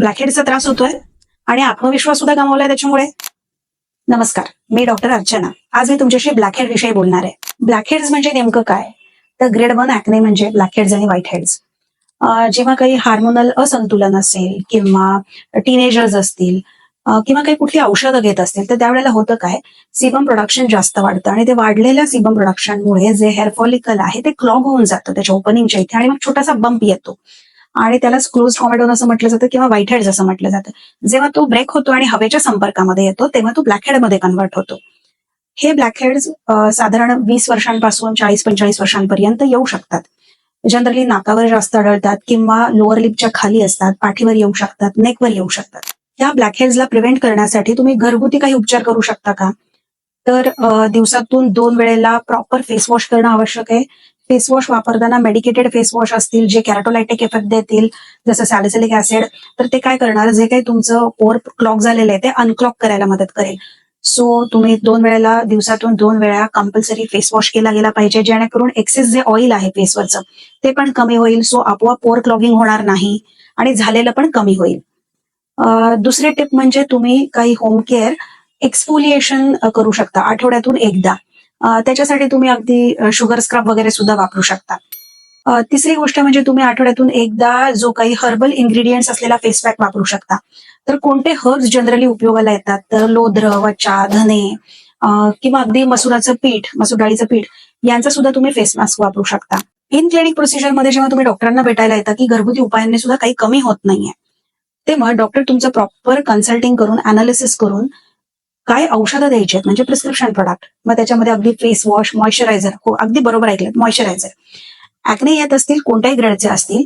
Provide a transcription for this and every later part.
ब्लॅकहेडचा त्रास होतोय आणि आत्मविश्वास सुद्धा गमावलाय त्याच्यामुळे. नमस्कार मी डॉक्टर अर्चना. आज मी तुमच्याशी ब्लॅकहेड विषयी बोलणार आहे. ब्लॅकहेड्स म्हणजे नेमकं काय? तर ग्रेड वन ऍक्ने म्हणजे ब्लॅकहेड्स आणि व्हाईट हेड्स. जेव्हा काही हार्मोनल असंतुलन असेल किंवा टीनेजर्स असतील किंवा काही कुठली औषधं घेत असतील तर त्यावेळेला होतं काय? सिबम प्रोडक्शन जास्त वाढतं आणि ते वाढलेल्या सिबम प्रोडक्शनमुळे जे हेअर फॉलिकल आहे ते क्लॉग होऊन जातं त्याच्या ओपनिंगच्या इथे आणि मग छोटासा बंप येतो. आणि त्याला क्लोज टॉमॅटोन असं म्हटलं जातं किंवा व्हाईट हेड्स असं म्हटलं जातं. जेव्हा तो ब्रेक होतो आणि हवेच्या संपर्कामध्ये येतो तेव्हा तो ब्लॅकमध्ये कन्वर्ट होतो. हे ब्लॅक हेड्स साधारण वीस वर्षांपासून चाळीस पंचेचाळीस वर्षांपर्यंत येऊ शकतात. जनरली नाकावर जास्त आढळतात किंवा लोअर लिपच्या खाली असतात पाठीवर येऊ शकतात नेकवर येऊ शकतात. या ब्लॅक हेड्सला प्रिव्हेंट करण्यासाठी तुम्ही घरगुती काही उपचार करू शकता का? तर दिवसातून दोन वेळेला प्रॉपर फेस वॉश करणं आवश्यक आहे. फेस वॉश वापरताना मेडिकेटेड फेस वॉश असतील जे कॅरोटोलायटिक इफेक्ट देतील जसं सॅलिसिलिक ऍसिड तर ते काय करणार? जे काही तुमचं पोर क्लॉक झालेलं आहे ते अनक्लॉक करायला मदत करेल. सो तुम्ही दोन वेळेला दिवसातून दोन वेळा कंपल्सरी फेस वॉश केला गेला पाहिजे जेणेकरून एक्सेस जे ऑइल आहे फेसवरचं ते पण कमी होईल. सो आपोआप पोर क्लॉगिंग होणार नाही आणि झालेलं पण कमी होईल. दुसरी टिप म्हणजे तुम्ही काही होम केअर एक्सफोलिएशन करू शकता आठवड्यातून एकदा. त्याच्यासाठी तुम्ही अगदी शुगर स्क्रब वगैरे सुद्धा वापरू शकता. तिसरी गोष्ट म्हणजे तुम्ही आठवड्यातून एकदा जो काही हर्बल इन्ग्रेडियंट्स असलेला फेस पॅक वापरू शकता. तर कोणते हर्ब्स जनरली उपयोगाला येतात? तर लोद्र वचा धने किंवा अगदी मसुराचं पीठ मसूर डाळीचं पीठ यांचा सुद्धा तुम्ही फेस मास्क वापरू शकता. इन क्लिनिक प्रोसिजरमध्ये जेव्हा तुम्ही डॉक्टरांना भेटायला येता की घरगुती उपायांनी सुद्धा काही कमी होत नाहीये तेव्हा डॉक्टर तुमचं प्रॉपर कन्सल्टिंग करून अनालिसिस करून काय औषधं द्यायची आहेत? म्हणजे प्रिस्क्रिप्शन प्रोडक्ट मग त्याच्यामध्ये अगदी फेस वॉश मॉइश्चरायझर हो अगदी बरोबर ऐकलं मॉइश्चरायझर ऍक्ने येत असतील कोणत्याही ग्रेडचे असतील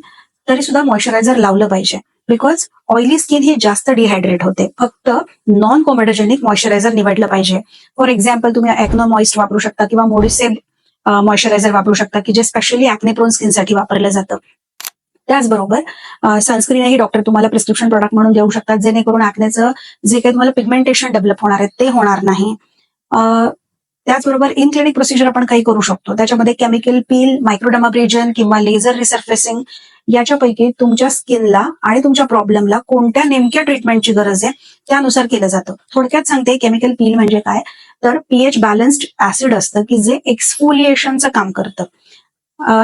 तरी सुद्धा मॉइश्चरायझर लावलं पाहिजे. बिकॉज ऑइली स्किन ही जास्त डिहायड्रेट होते. फक्त नॉन कोमेडोजेनिक मॉइश्चरायझर निवडलं पाहिजे. फॉर एक्झाम्पल तुम्ही ऍक्नो मॉइस्ट वापरू शकता किंवा मोडिसेब मॉइश्चरायझर वापरू शकता की जे स्पेशली ऍक्ने प्रोन स्किनसाठी वापरलं जातं. त्याचबरोबर सनस्क्रीनही डॉक्टर तुम्हाला प्रिस्क्रिप्शन प्रोडक्ट म्हणून देऊ शकतात जेणेकरून आखण्याचं जे काही तुम्हाला पिगमेंटेशन डेव्हलप होणार आहे ते होणार नाही. त्याचबरोबर इन क्लिनिक प्रोसिजर आपण काही करू शकतो. त्याच्यामध्ये केमिकल पील मायक्रोडमाब्रेजन किंवा लेझर रिसर्फेसिंग याच्यापैकी तुमच्या स्किनला आणि तुमच्या प्रॉब्लेमला कोणत्या नेमक्या ट्रीटमेंटची गरज आहे त्यानुसार केलं जातं. थोडक्यात सांगते केमिकल पील म्हणजे काय? तर पीएच बॅलन्स्ड ऍसिड असतं की जे एक्सफोलिएशनचं काम करतं.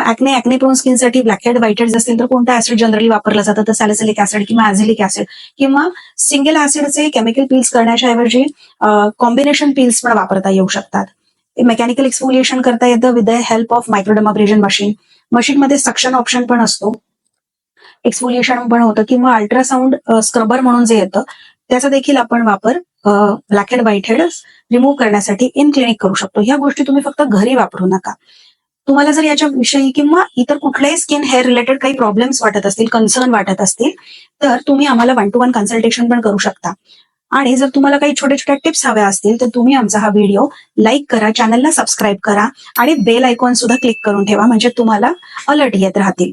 ऍक्ने ऍक्ने प्रोन स्किनसाठी ब्लॅकहेड व्हाईटहेड्स असतील तर कोणता ऍसिड जनरली वापरलं जातं? तर सॅलिसिलिक ऍसिड किंवा ऍझिलिक ऍसिड किंवा सिंगल ऍसिडचे केमिकल पील्स करण्याच्या ऐवजी कॉम्बिनेशन पील्स पण वापरता येऊ शकतात. मेकॅनिकल एक्सफोलिएशन करता येतं with the help of microdermabrasion machine मशीनमध्ये सक्शन ऑप्शन पण असतो. एक्सफोलिएशन पण होतं किंवा अल्ट्रासाऊंड स्क्रबर म्हणून जे येतं त्याचा देखील आपण वापर black and white head remove करण्यासाठी इन क्लिनिक करू शकतो. ह्या गोष्टी तुम्ही फक्त घरी वापरू नका. तुम्हाला जर याच्याविषयी किंवा इतर कुठल्याही स्किन हेअर रिलेटेड काही प्रॉब्लेम्स वाटत असतील कन्सर्न वाटत असतील तर तुम्ही आम्हाला वन टू वन कन्सल्टेशन पण करू शकता. आणि जर तुम्हाला काही छोट्या छोट्या टिप्स हव्या असतील तर तुम्ही आमचा हा व्हिडिओ लाईक करा चॅनलला सबस्क्राईब करा आणि बेल आयकॉन सुद्धा क्लिक करून ठेवा म्हणजे तुम्हाला अलर्ट येत राहतील.